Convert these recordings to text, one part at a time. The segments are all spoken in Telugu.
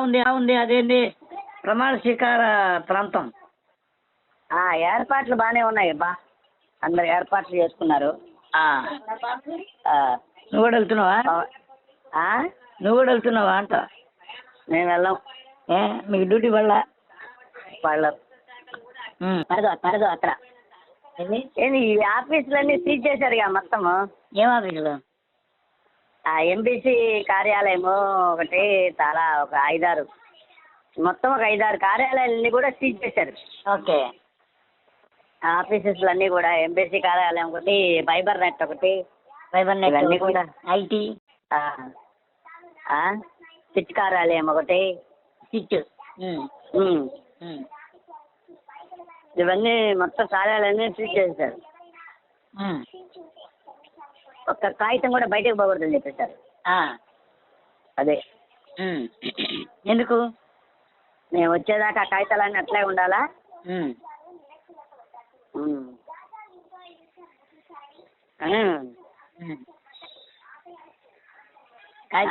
ఉంది ఉంది అదేంటి ప్రమాణ స్వీకార ప్రాంతం. ఆ, ఏర్పాట్లు బాగానే ఉన్నాయి బా అందరు ఏర్పాట్లు చేసుకున్నారు. నువ్వు కూడా వెళ్తున్నావా? నువ్వు కూడా వెళ్తున్నావా అంట. మేము వెళ్ళాం. ఏ మీకు డ్యూటీ పడలా? ఉమ్. పడదు పడదు అక్కడ. ఏంది? ఈ ఆఫీసులన్నీ సీజ్ చేశారుగా మొత్తము? ఏం ఆఫీసులు? ఆ ఎంబీసీ కార్యాలయము ఒకటి చాలా ఒక ఐదారు. మొత్తం ఒక ఐదారు కార్యాలయాలన్నీ కూడా సీజ్ చేశారు. ఓకే. ఆఫీసెస్ అన్నీ కూడా ఎంబీసీ కార్యాలయం ఒకటి ఫైబర్ నెట్ ఒకటి ఫైబర్ నెట్ ఇవన్నీ కూడా. ఐటీ సిట్ కార్యాలయం ఒకటి. సిట్. ఇవన్నీ మొత్తం కార్యాలయాన్ని సీజ్ చేశారు. ఒక్క కాగితం కూడా బయటకు పోకూడదని చెప్పేశారు. అదే. ఎందుకు? మేము వచ్చేదాకా ఆ కాగితాలన్నీ అట్లే ఉండాలా.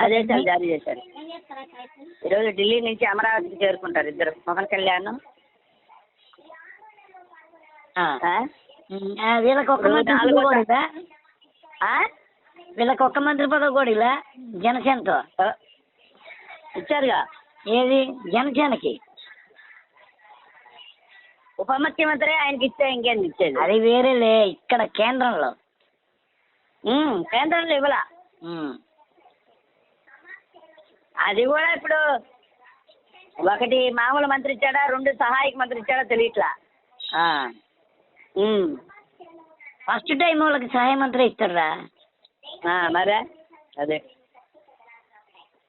ఆదేశాలు జారీ చేశారు. ఈరోజు ఢిల్లీ నుంచి అమరావతికి చేరుకుంటారు ఇద్దరు. పవన్ కళ్యాణ్. వీళ్ళకి ఒక్క వీళ్ళకి ఒక్క మంత్రి పదవి కూడా ఇలా జనసేనతో. ఇచ్చారుగా. ఏది? జనసేనకి. ఉప ముఖ్యమంత్రి ఆయనకి ఇస్తే ఇంకేం ఇచ్చేది? అది వేరేలే ఇక్కడ కేంద్రంలో. కేంద్రంలో ఇవ్వలా. అది కూడా ఇప్పుడు ఒకటి మామూలు మంత్రి ఇచ్చాడా రెండు సహాయక మంత్రి ఇచ్చాడా తెలియట్లా. ఫస్ట్ టైం వాళ్ళకి సహాయ మంత్రి ఇస్తారా ఆ, మరే అదే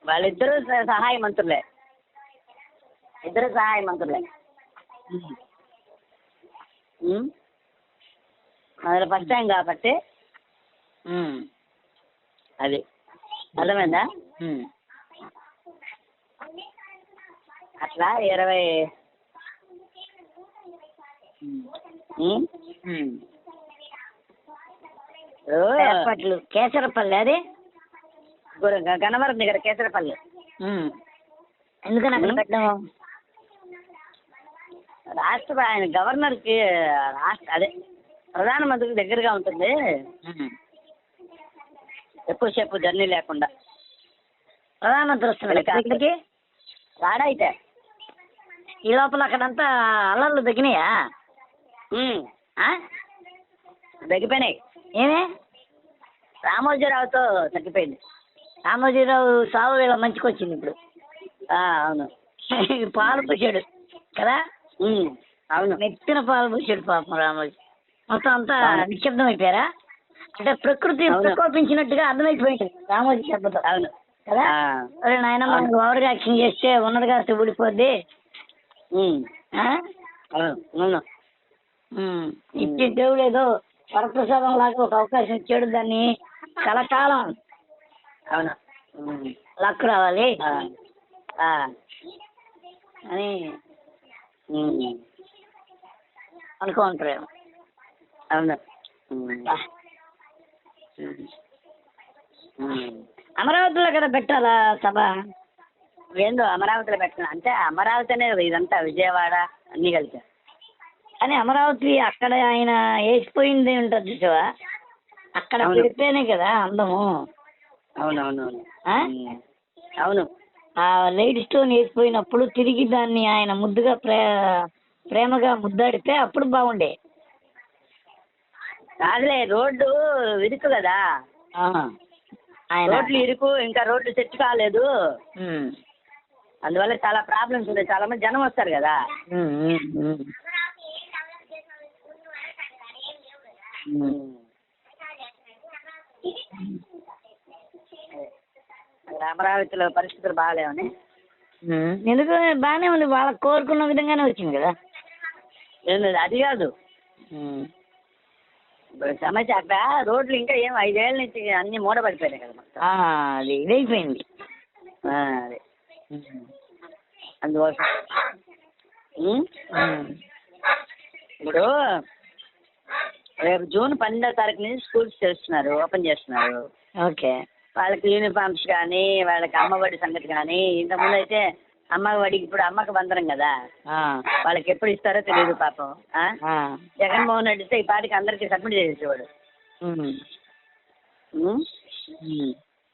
వాళ్ళిద్దరూ స- సహాయ మంత్రులే ఇద్దరు సహాయ మంత్రులే ఉమ్. అందులో ఫస్ట్ టైం కాబట్టి ఉమ్. అది అర్థమైందా ఉమ్. అట్లా ఇరవై ఉమ్. ఉమ్. ఉమ్. ఓ, ఏర్పాట్లు కేసరపల్లి అది? గన్నవరం దగ్గర కేసరపల్లి. ఎందుకని అక్కడ ఉమ్. పెట్టాము రాష్ట్ర ఆయన గవర్నర్కి రాష్ట్ర అదే ప్రధానమంత్రికి దగ్గరగా ఉంటుంది. ఎక్కువసేపు జర్నీ లేకుండా. ప్రధానమంత్రి వస్తున్నాడు ఇక్కడికి? రాడైతే. ఈ లోపల అక్కడంతా అల్లర్లు తగ్గినాయా? తగ్గిపోయినాయి. ఏమే? రామోజీరావుతో తగ్గిపోయింది. రామోజీరావు సాగు వేళ మంచికి వచ్చింది ఇప్పుడు. ఆ, అవును. పాలు పోసాడు. కదా? అవును. నెత్తిన పాలు పోసాడు పాపం రామోజీ. మొత్తం అంతా. నిశ్శబ్దం అయిపోయారా అంటే ప్రకృతి అవును. ప్రకోపించినట్టుగా అర్థమైపోయింది రామోజీ శబ్దతో. అవును. కదా? అరే నాయన మనం. ఓవర్ యాక్షన్ చేస్తే ఉన్నది కాస్త ఊడిపోద్ది? అవును. ఇచ్చే దేవుడు ఏదో వరప్రసాదం లాగా ఒక అవకాశం ఇచ్చాడు దాన్ని కలకాలం అవును? లక్ రావాలి. అని అనుకుంటారు అవును. అమరావతిలో కదా పెట్టాలా సభ? ఏందో అమరావతిలో పెట్టిన అంటే అమరావతి అనే కదా ఇదంతా విజయవాడ అన్నీ కలిపి. అని అమరావతి అక్కడ ఆయన వేసిపోయింది ఉంటుంది చూసావా? అక్కడ. పెడితేనే కదా అందము. అవును. అవును లైట్ స్టోన్ వేసిపోయినప్పుడు తిరిగి దాన్ని ఆయన ముద్దుగా ప్రే ప్రేమగా ముద్దాడితే అప్పుడు బాగుండే. కాదులే రోడ్డు ఇరుకు కదా. రోడ్లు ఇరుకు ఇంకా రోడ్లు సెట్ కాలేదు. అందువల్ల చాలా ప్రాబ్లమ్స్ ఉన్నాయి. చాలా మంది జనం వస్తారు కదా ఉమ్, ఉమ్, ఉమ్. ఉమ్. మరి అమరావతిలో పరిస్థితులు బాగాలేవని. ఎందుకు? బాగానే ఉంది. వాళ్ళకి కోరుకున్న విధంగానే వచ్చింది కదా. ఏం లేదు. అది కాదు. సమస్య అక్కడ రోడ్లు ఇంకా ఏం ఐదేళ్ళ నుంచి అన్ని మూడబడిపోయినాయి కదా మొత్తం. అది ఇదైపోయింది. అదే. అందుకోసం. ఇప్పుడు రేపు జూన్ పన్నెండో తారీఖు నుంచి స్కూల్స్ చేస్తున్నారు ఓపెన్ చేస్తున్నారు. ఓకే. వాళ్ళకి యూనిఫామ్స్ కానీ వాళ్ళకి అమ్మఒడి సంగతి కానీ ఇంతకుముందు అయితే అమ్మ వాడికి ఇప్పుడు అమ్మకి బందరం కదా. వాళ్ళకి ఎప్పుడు ఇస్తారో తెలియదు పాపం. జగన్మోహన్ రెడ్డి ఈ పాటికి అందరికి సబ్మిట్ చేసేవాడు.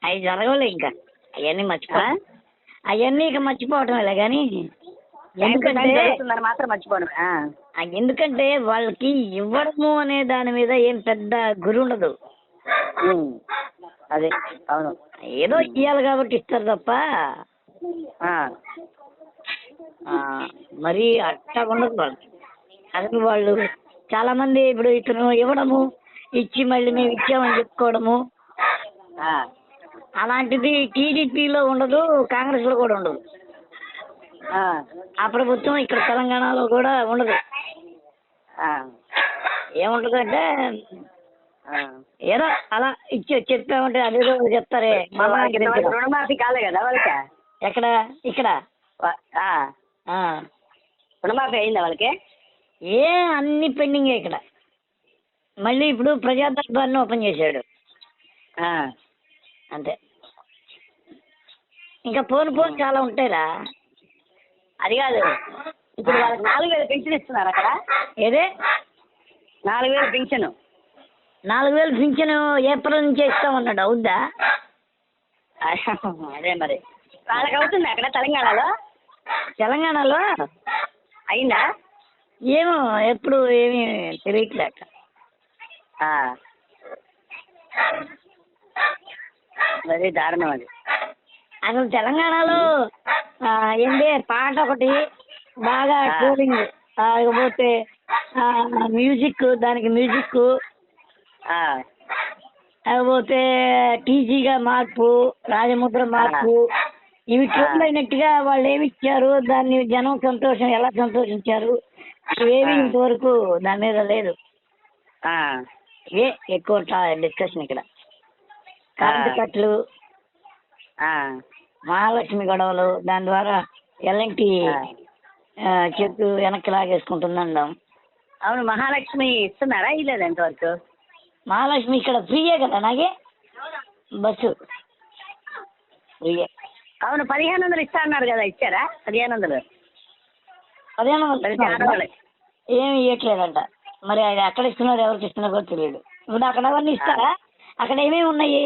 అవి జరగలే ఇంకా. అవన్నీ మర్చిపో? అవన్నీ ఇక కానీ ఎందుకంటే ఎందుకంటే జరుగుతుందని మాత్రం మర్చిపోను. ఎందుకంటే వాళ్ళకి ఇవ్వడము అనే దాని మీద ఏం పెద్ద గురి ఉండదు. అదే అవును. ఏదో ఇవ్వాలి కాబట్టి ఇస్తారు తప్ప. మరి అట్టా ఉండదు వాళ్ళకి. అసలు వాళ్ళు చాలా మంది ఇప్పుడు ఇతను ఇవ్వడము ఇచ్చి మళ్ళీ మేము ఇచ్చామని చెప్పుకోవడము. అలాంటిది టీడీపీలో ఉండదు కాంగ్రెస్లో కూడా ఉండదు. ఆ. ఆ ప్రభుత్వం ఇక్కడ తెలంగాణలో కూడా ఉండదు. ఆ. ఏముంటది అంటే ఆ. ఏదో అలా ఇచ్చి చెప్పామంటే అదేదో చెప్తారే రుణమాఫీ కాలే కదా వాళ్ళకి? ఎక్కడ? ఇక్కడ. రుణమాఫీ అయిందా వాళ్ళకి? ఏ అన్ని పెండింగ్ ఇక్కడ. మళ్ళీ ఇప్పుడు ప్రజా దర్బార్ని ఓపెన్ చేశాడు. అంతే. ఇంకా పోను పోను చాలా ఉంటాయిరా. అది కాదు. ఇప్పుడు వాళ్ళకి నాలుగు వేలు పెన్షన్ ఇస్తున్నారు అక్కడ. ఏదే? నాలుగు వేలు పెన్షన్. నాలుగు వేలు పింఛను ఏప్రిల్ నుంచే ఇస్తామన్నాడు. అవుద్దా? అదే మరి. వాళ్ళకి అవుతుంది అక్కడ తెలంగాణలో? తెలంగాణలో? అయిందా? ఏమో ఎప్పుడు ఏమీ తెలియట్లేక. అదే దారుణం అది. అసలు తెలంగాణలో ఏంటి పాట ఒకటి బాగా. ట్రోలింగ్ ఇకపోతే మ్యూజిక్ దానికి మ్యూజిక్. లేకపోతే టీజీగా మార్పు రాజముద్ర మార్పు ఇవి ట్రోల్ అయినట్టుగా వాళ్ళు ఏమి ఇచ్చారు దాన్ని జనం సంతోషం ఎలా సంతోషించారు ఆ. ఇంతవరకు దాని మీద లేదు. ఇవే ఎక్కువ డిస్కషన్ ఇక్కడ కరెంటు. కట్లు. మహాలక్ష్మి గొడవలు దాని ద్వారా ఎల్ఎన్టీ ఆ. చెట్టు వెనక్కి లాగేసుకుంటుందండం. అవును మహాలక్ష్మి ఇస్తున్నారా ఇల్లేదు ఎంతవరకు? మహాలక్ష్మి ఇక్కడ ఫ్రీయే కదా నాకే? బస్సు. ఫ్రీయే. అవును పదిహేను వందలు ఇస్తా అన్నారు కదా ఇచ్చారా? పదిహేను వందలు. పదిహేను వందలు ఏమి ఇవ్వట్లేదంట మరి అది ఎక్కడ ఇస్తున్నారు ఎవరికి ఇస్తున్నారో తెలియదు. ఇప్పుడు అక్కడ అవన్నీ ఇస్తారా? అక్కడ ఏమేమి ఉన్నాయి?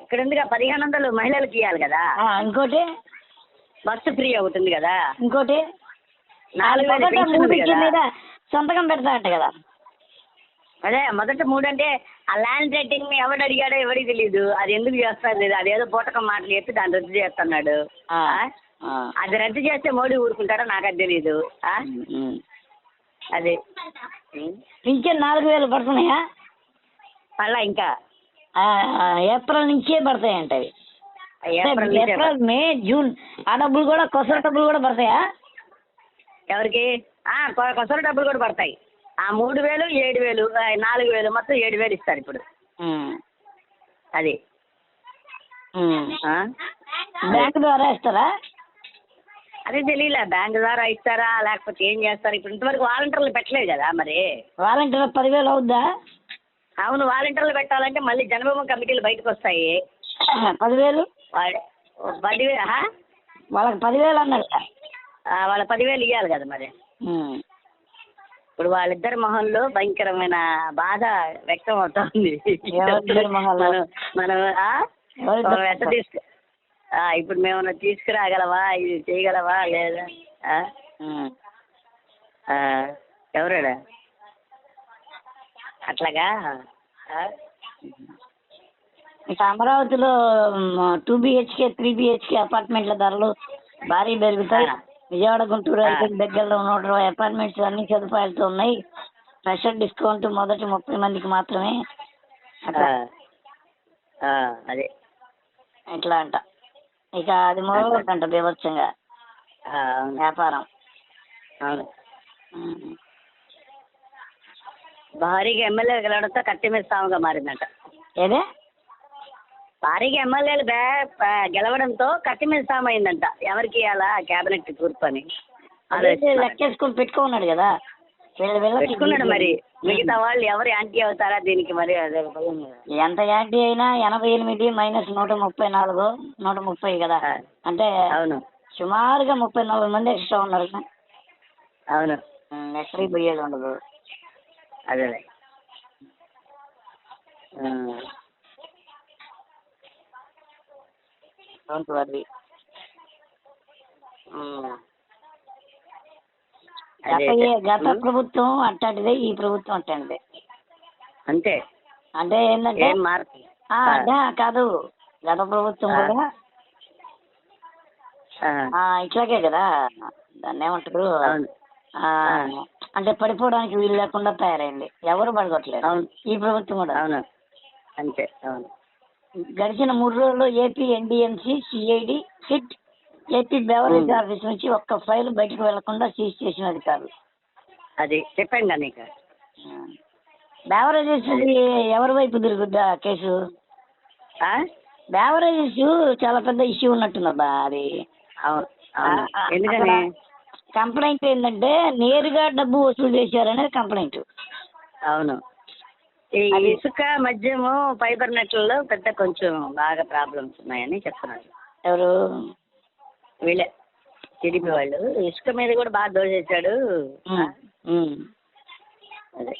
ఇక్కడ ఉందిగా పదిహేను వందలు మహిళలకు ఇవ్వాలి కదా. ఇంకోటి? బస్సు ఫ్రీ అవుతుంది కదా ఇంకోటి నాలుగు వేలు మొదట పెన్షన్ ఉంది మూడింటి మీద కదా సంతకం పెడతారంట కదా అదే మొదట మూడు అంటే ఆ ల్యాండ్ రేటింగ్ ఎవడు అడిగాడో ఎవరికి తెలియదు అది ఎందుకు చేస్తారు లేదు అదేదో పూటకం మాటలు చెప్పి దాన్ని రద్దు చేస్తున్నాడు ఆ, ఆ? ఆ. అది రద్దు చేస్తే మోడీ ఊరుకుంటాడో నాకు అది తెలియదు ఆ? ఉమ్. అది ఉం. పింఛన్ నాలుగు వేలు పడుతున్నాయా మళ్ళా ఇంకా ఆ, ఆ, ఏప్రిల్ నుంచే పడతాయంట అవి ఏప్రిల్ మే జూన్ ఆ డబ్బులు కూడా కొసర డబ్బులు కూడా పడతాయా? ఎవరికి? కొసరు డబ్బులు కూడా పడతాయి. ఆ మూడు వేలు ఏడు వేలు నాలుగు వేలు మొత్తం ఏడు వేలు ఇస్తారు ఇప్పుడు. అది? బ్యాంక్ ద్వారా ఇస్తారా? అదే తెలియలే బ్యాంక్ ద్వారా ఇస్తారా లేకపోతే ఏం చేస్తారు? ఇప్పుడు ఇంతవరకు వాలంటీర్లు పెట్టలేదు కదా మరి. వాలంటీర్ పదివేలు అవుద్దా? అవును వాలంటీర్లు పెట్టాలంటే మళ్ళీ జనభూమి కమిటీలు బయటకు వస్తాయి పదివేలు? వాళ్ళకి పదివేలు అన్నాడు ఆ, వాళ్ళ పదివేలు ఇవ్వాలి కదా మరి. ఇప్పుడు వాళ్ళిద్దరి మొహంలో భయంకరమైన బాధ వ్యక్తం అవుతోంది? మనం ఎట్ట తీసుకు ఇప్పుడు మేము తీసుకురాగలవా? ఇది చేయగలవా? లేదా? ఎవరాడా? అట్లాగా? ఇక అమరావతిలో టూ బిహెచ్కే త్రీ బిహెచ్కే అపార్ట్మెంట్ల ధరలు భారీ పెరుగుతాయి. విజయవాడ గుంటూరు. రైతుల దగ్గరలో నూట ఇరవై అపార్ట్మెంట్స్ అన్ని సదుపాయాలతో ఉన్నాయి. స్పెషల్ డిస్కౌంట్ మొదటి ముప్పై మందికి మాత్రమే. అదే. ఇట్లా అంట. ఇక అది మొదలుకుంటంట బీభత్సంగా. వ్యాపారం. అవును. భారీగా ఎమ్మెల్యే గెలవడంతో మీద సాముగా మారిందంట. ఏదే? భారీగా ఎమ్మెల్యేలు బే ప- గెలవడంతో కత్తి మీద సాము అయిందంట ఎవరికి ఇవ్వాలా క్యాబినెట్ కూర్పు అని. లెక్కేసుకుని పెట్టుకున్నాడు కదా. పెట్టుకున్నాడు మరి. మిగతా వాళ్ళు ఎవరు యాంటీ అవుతారా దీనికి మరి? అదే. ఎంత యాంటీ అయినా ఎనభై ఎనిమిది మైనస్ నూట ముప్పై నాలుగు నూట ముప్పై కదా. అంటే అవును. సుమారుగా ముప్పై నలభై మంది ఎక్స్ట్రా ఉన్నారు. అవును. ఎక్కడికి పోయేది ఉండదు. అదే ఆ, డోంట్ వర్రీ ఉమ్. గత ఉమ్. ప్రభుత్వం అట్లాంటిదే ఈ ప్రభుత్వం అట్లాంటిదే అంతే. అంటే ఏంటంటే మార్పు అదే కాదు. గత ప్రభుత్వం. కూడా ఇట్లాగే కదా. దాన్ని ఏమంటారు? అంటే పడిపోవడానికి వీలు లేకుండా తయారైంది. ఎవరు పడగొట్టలేరు అవును. ఈ ప్రభుత్వం కూడా. అవును. అంతే. అవును. గడిచిన మూడు రోజుల్లో AP NDMC CID SIT AP beverage. Office నుంచి ఒక్క ఫైల్ బయటకు వెళ్ళకుండా సీజ్ చేసిన అధికారులు. అది చెప్పండి కదా నీకు బెవరేజెస్ ఎవరి వైపు తిరుగుద్దా కేసు? ఆ? బెవరేజెస్ చాలా పెద్ద ఇష్యూ ఉన్నట్టున్నదా అది? ఎందుకని? కంప్లైంట్ ఏంటంటే నేరుగా డబ్బు వసూలు చేశారనేది కంప్లైంట్ అవును. ఈ ఇసుక మద్యము ఫైబర్ నెట్లలో పెద్ద కొంచెం బాగా ప్రాబ్లమ్స్ ఉన్నాయని చెప్తున్నారు. ఎవరు? వీళ్ళే. టీడీపీ వాళ్ళు. ఇసుక మీద కూడా బాగా దోచేశాడు ఉమ్, అదే.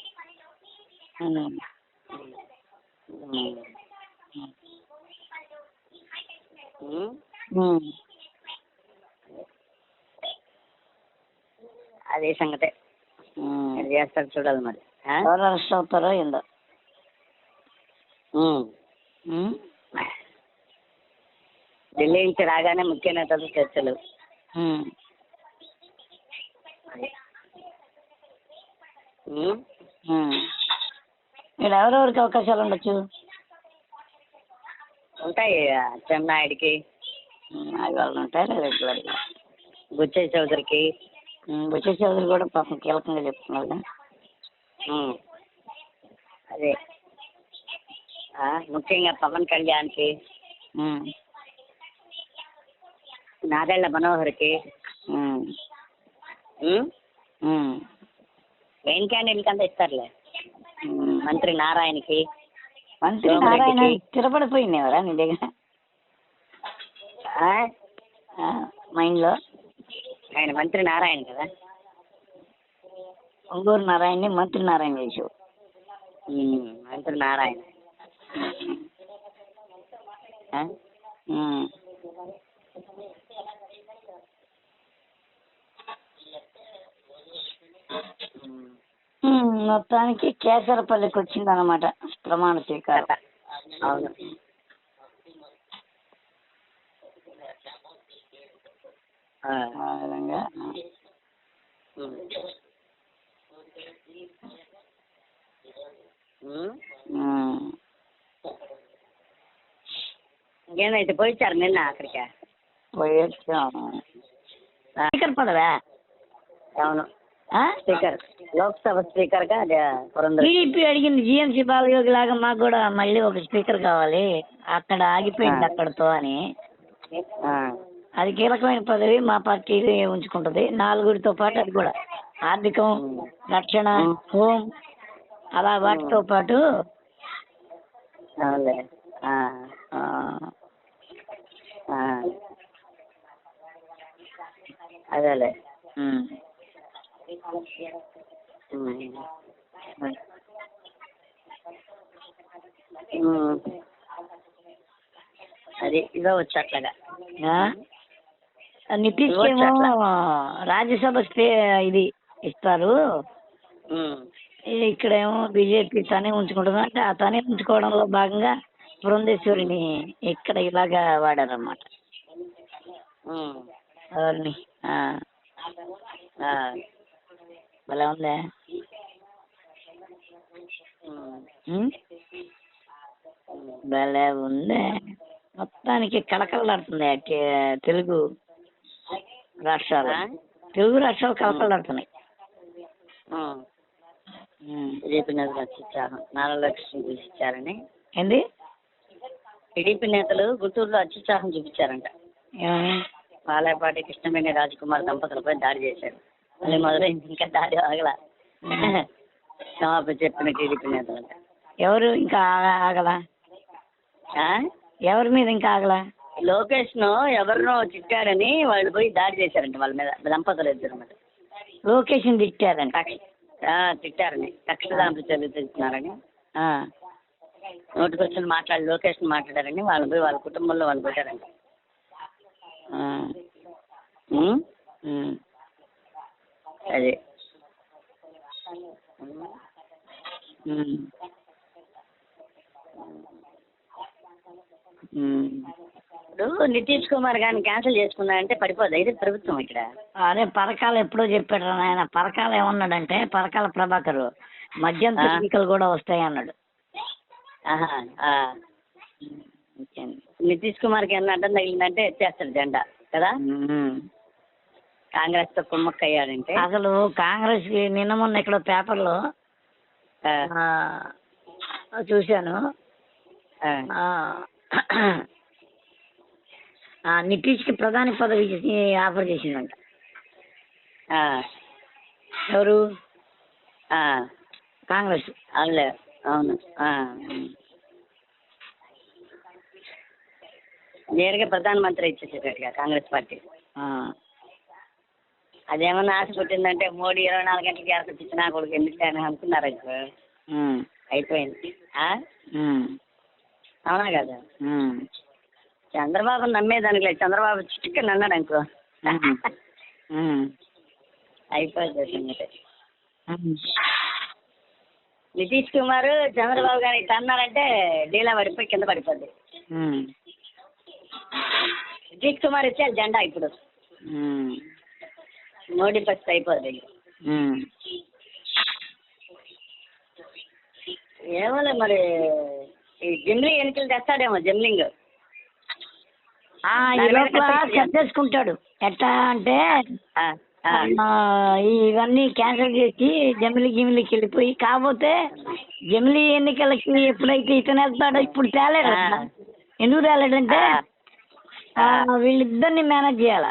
అదే సంగతే. చేస్తారు చూడాలి మరి? ఎవరు అరెస్ట్ అవుతారో ఏందో. ఢిల్లీ నుంచి రాగానే ముఖ్య నేతలు చర్చలు. ఇక్కడ ఎవరెవరికి అవకాశాలు ఉండొచ్చు? ఉంటాయి చెన్నాయుడికి. వాళ్ళు ఉంటాయి రెగ్యులర్గా. బుచ్చయ్య చౌదరికి. బుచ్చ చౌదరి కూడా పాపం కీలకంగా చెప్తున్నారు. అదే. ముఖ్యంగా పవన్ కళ్యాణ్కి ఉమ్, నాదెళ్ళ మనోహర్కి మెయిన్ క్యాండిడేట్ అంతా ఇస్తారులే. మంత్రి నారాయణకి మంత్రి. నారాయణ స్థిరపడిపోయినవరా నీ దగ్గర? మైండ్లో ఆయన మంత్రి నారాయణ కదా ఒంగూరు నారాయణని మంత్రి నారాయణ చేసావు మంత్రి నారాయణ ఆ? ఉమ్. ఉమ్. ఉమ్, మొత్తానికి కేసరపల్లికి వచ్చిందన్నమాట ప్రమాణ స్వీకారం కథ. అవును ఆ. ఆ విధంగా ఉమ్. ఉమ్. ఉమ్. ఇంకేమైతే పోయిచ్చారు నిన్న అక్కడికి. పోయి స్పీకర్ పదవా? అవును? స్పీకర్. లోక్సభ స్పీకర్గా అదే పురంధర్. టీడీపీ అడిగింది జిఎంసీ బాలయోగి లాగా మాకు కూడా మళ్ళీ ఒక స్పీకర్ కావాలి. అక్కడ ఆగిపోయింది. అక్కడతో అని. అది కీలకమైన పదవి మా పార్టీ ఉంచుకుంటది. నాలుగురితో పాటు అది కూడా. ఆర్థికం. రక్షణ. హోం అలా వాటితో పాటు. అదేలే. అది ఇదో వచ్చు అట్లాగా ఆ? నితీష్ ఏమో రాజ్యసభ స్పీ ఇది ఇస్తారు. ఇక్కడేమో బీజేపీ తనే ఉంచుకుంటుంది? అంటే ఆ తనే ఉంచుకోవడంలో భాగంగా బృందేశ్వరిని ఇక్కడ ఇలాగా వాడారన్నమాట. ఆ. భలే ఉందే? భలే ఉందే. మొత్తానికి కళకళలాడుతుంది తెలుగు రాష్ట్రాలు? తెలుగు రాష్ట్రాలు కళకళలాడుతున్నాయి. టీడీపీ నేతలు అత్యుత్సాహం నారా లక్ష్మి చూపించారని ఏంది? టీడీపీ నేతలు గుంటూరులో అత్యుత్సాహం చూపించారంట. పాలేపాటి కృష్ణవేణి రాజకుమార్ దంపతులపై దాడి చేశారు. మళ్ళీ మొదలైంది ఇంకా దాడి ఆగల. క్షమాపణ చెప్పిన టీడీపీ నేతలంట ఎవరు ఇంకా ఆగ- ఆగలా? ఎవరి మీద ఇంకా ఆగలా? లోకేష్ను ఎవరినో చిట్టాడని వాళ్ళు పోయి దాడి చేశారంట వాళ్ళ మీద. దంపతులు ఇద్దరు మీద. లొకేషన్ తిట్టారంట. తిట్టారని. కక్ష దాంట్లో చదువుతున్నారని నోటికొచ్చిన మాట్లాడి లొకేషన్ మాట్లాడారని వాళ్ళు పోయి వాళ్ళ కుటుంబంలో వాళ్ళు? ఉమ్. అదే. ఇప్పుడు నితీష్ కుమార్ గారిని క్యాన్సిల్ చేసుకున్నారంటే పడిపోదు ఇది ప్రభుత్వం ఇక్కడ అదే పరకాల ఎప్పుడో చెప్పాడు ఆయన పరకాల ఏమన్నాడంటే పరకాల ప్రభాకర్ మద్యంతో ఆ. ఎన్నికలు కూడా వస్తాయి అన్నాడు? నితీష్ కుమార్కి ఏమన్నా అడ్డం తగిలిందంటే ఎత్తేస్తాడు జెండా కదా? ఉమ్. కాంగ్రెస్తో కుమ్మక్క అయ్యాడంటే అసలు కాంగ్రెస్కి నిన్న మొన్న ఇక్కడ పేపర్లో చూశాను. నితీష్కి ప్రధాని పదవి ఆఫర్ చేసిందంట. ఎవరు. కాంగ్రెస్. అవునులే. అవును. నేరుగా ప్రధానమంత్రి ఇచ్చేసేటట్టుగా కాంగ్రెస్ పార్టీ. అదేమన్నా ఆశ పుట్టిందంటే మోడీ ఇరవై నాలుగు గంటలకి ఎరకు ఇచ్చినా కొడుకు ఎందుకు అని అనుకున్నారు అనుకో అయిపోయింది. అవునా కదా? చంద్రబాబు నమ్మేదానికి లేదు చంద్రబాబు చిటికని అన్నాడు అనుకో. అయిపోయింది సంగతి. నితీష్ కుమార్ చంద్రబాబు గారు ఇట్లా అన్నారంటే డీలా పడిపోయి కింద పడిపోద్ది. నితీష్ కుమార్ ఇచ్చారు జెండా ఇప్పుడు. మోడీ ఫస్ట్ అయిపోద్ది. ఏమోలే మరి ఈ జమ్లీ ఎన్నికలు తెస్తాడేమో జమ్లింగ్. ఆ, ఈ లోపల చర్చేసుకుంటాడు ఎట్లా అంటే ఇవన్నీ క్యాన్సిల్ చేసి జమిలి గిమిలికి వెళ్ళిపోయి కాకపోతే జమిలి ఎన్నికలకి ఎప్పుడైతే ఇతను వెళ్తాడో ఇప్పుడు తేలేడు. ఎందుకు తేలేడంటే వీళ్ళిద్దరిని మేనేజ్ చేయాల?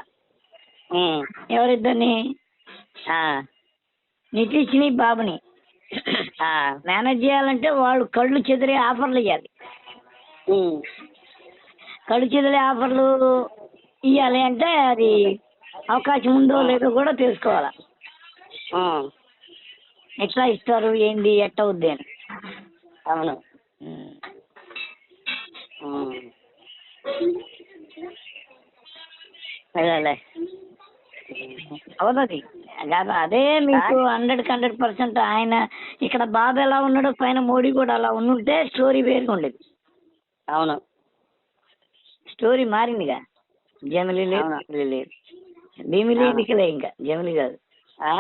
ఎవరిద్దరిని? నితీష్ని బాబుని. మేనేజ్ చేయాలంటే వాళ్ళు కళ్ళు చెదిరే ఆఫర్లు ఇవ్వాలి కళ్ళు చెదిరే ఆఫర్లు ఇవ్వాలి అంటే అది అవకాశం ఉందో లేదో కూడా తెలుసుకోవాలి? ఎట్లా ఇస్తారు ఏంది ఎట్ట అవుద్ది అని. అవును. అదేలే అవునది. కాదు అదే మీకు హండ్రెడ్ హండ్రెడ్ పర్సెంట్ ఆయన ఇక్కడ బాబు ఎలా ఉన్నాడో పైన మోడీ కూడా అలా ఉండుంటే స్టోరీ వేరుగా ఉండేది. అవును. స్టోరీ మారిందిగా. జమిలీ లేదు లేదు భీమిలీ. ఎన్నికలే ఇంకా జమిలీ కాదు ఆ?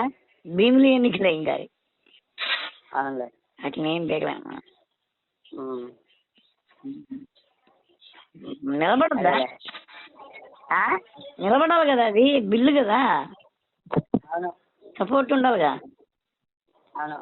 భీమిలీ ఎన్నికలే ఇంకా అవునులే అట్లా ఏం దిగలే ఉమ్. నిలబడద్దా? నిలబడాలి కదా అది బిల్లు కదా అవును సపోర్ట్ ఉండాలిగా అవును.